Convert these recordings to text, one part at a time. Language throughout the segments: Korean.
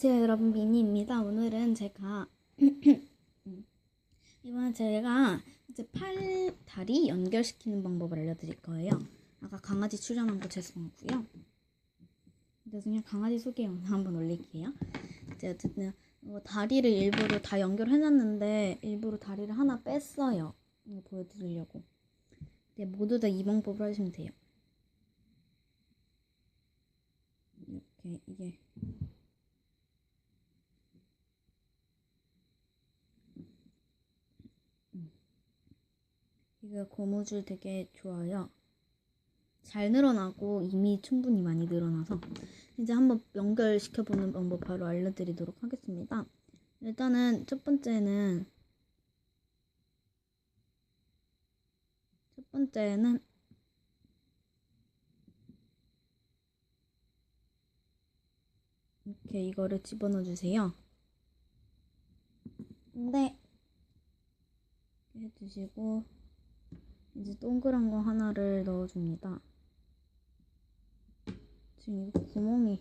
안녕하세요 여러분 미니입니다. 오늘은 제가 이번에 제가 이제 팔 다리 연결시키는 방법을 알려드릴 거예요. 아까 강아지 출연한 거 죄송하고요. 그냥 강아지 소개 영상 한번 올릴게요. 이제 어쨌든 어, 다리를 일부러 다 연결해놨는데 일부러 다리를 하나 뺐어요. 이거 보여드리려고. 네, 모두 다 이 방법으로 하시면 돼요. 이렇게 이게 이거 고무줄 되게 좋아요. 잘 늘어나고 이미 충분히 많이 늘어나서 이제 한번 연결시켜보는 방법 바로 알려드리도록 하겠습니다. 일단은 첫 번째는 첫 번째는 이렇게 이거를 집어넣어 주세요. 근데 이렇게 해주시고 이제 동그란 거 하나를 넣어줍니다. 지금 이거 구멍이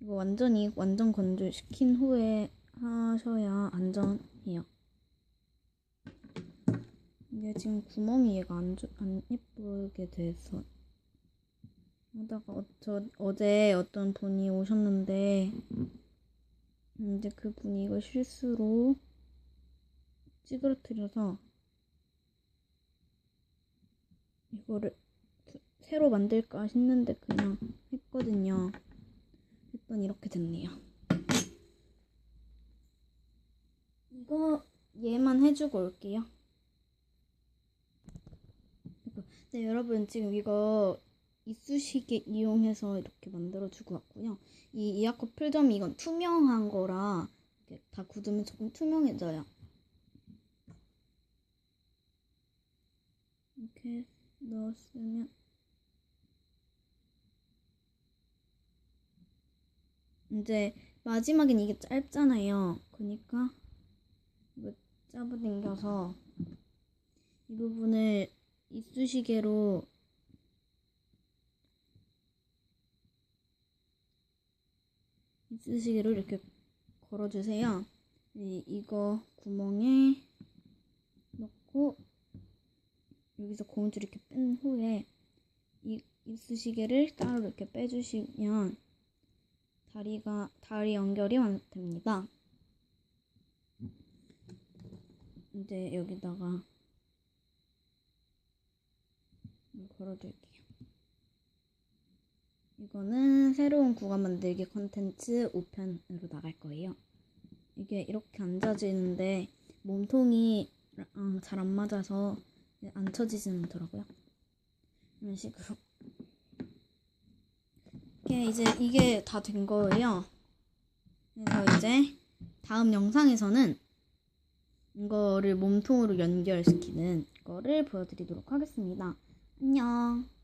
이거 완전히 완전 건조시킨 후에 하셔야 안전해요. 이게 지금 구멍이 얘가 안, 조- 안 예쁘게 돼서 하다가 어, 저 어제 어떤 분이 오셨는데 이제 그 분이 이걸 실수로 찌그러뜨려서 이거를 그- 새로 만들까 싶는데 그냥 했거든요. 했더니 이렇게 됐네요. 이거 얘만 해주고 올게요. 네, 여러분 지금 이거 이쑤시개 이용해서 이렇게 만들어주고 왔고요. 이 이아커 필점이 이건 투명한 거라 다 굳으면 조금 투명해져요. 이렇게 넣었으면 이제 마지막엔 이게 짧잖아요. 그러니까 이거 잡아당겨서 이 부분을 이쑤시개로 이쑤시개로 이렇게 걸어주세요. 이, 이거 구멍에 넣고 여기서 고무줄 이렇게 뺀 후에 이 이쑤시개를 따로 이렇게 빼주시면 다리가 다리 연결이 완성됩니다. 이제 여기다가 걸어줄게요. 이거는 새로운 구간 만들기 컨텐츠 5편으로 나갈 거예요. 이게 이렇게 앉아지는데 몸통이 잘 안 맞아서 안 쳐지지는 않더라고요. 이런 식으로. 이게 이제 이게 다 된 거예요. 그래서 이제 다음 영상에서는 이거를 몸통으로 연결시키는 거를 보여드리도록 하겠습니다. 안녕.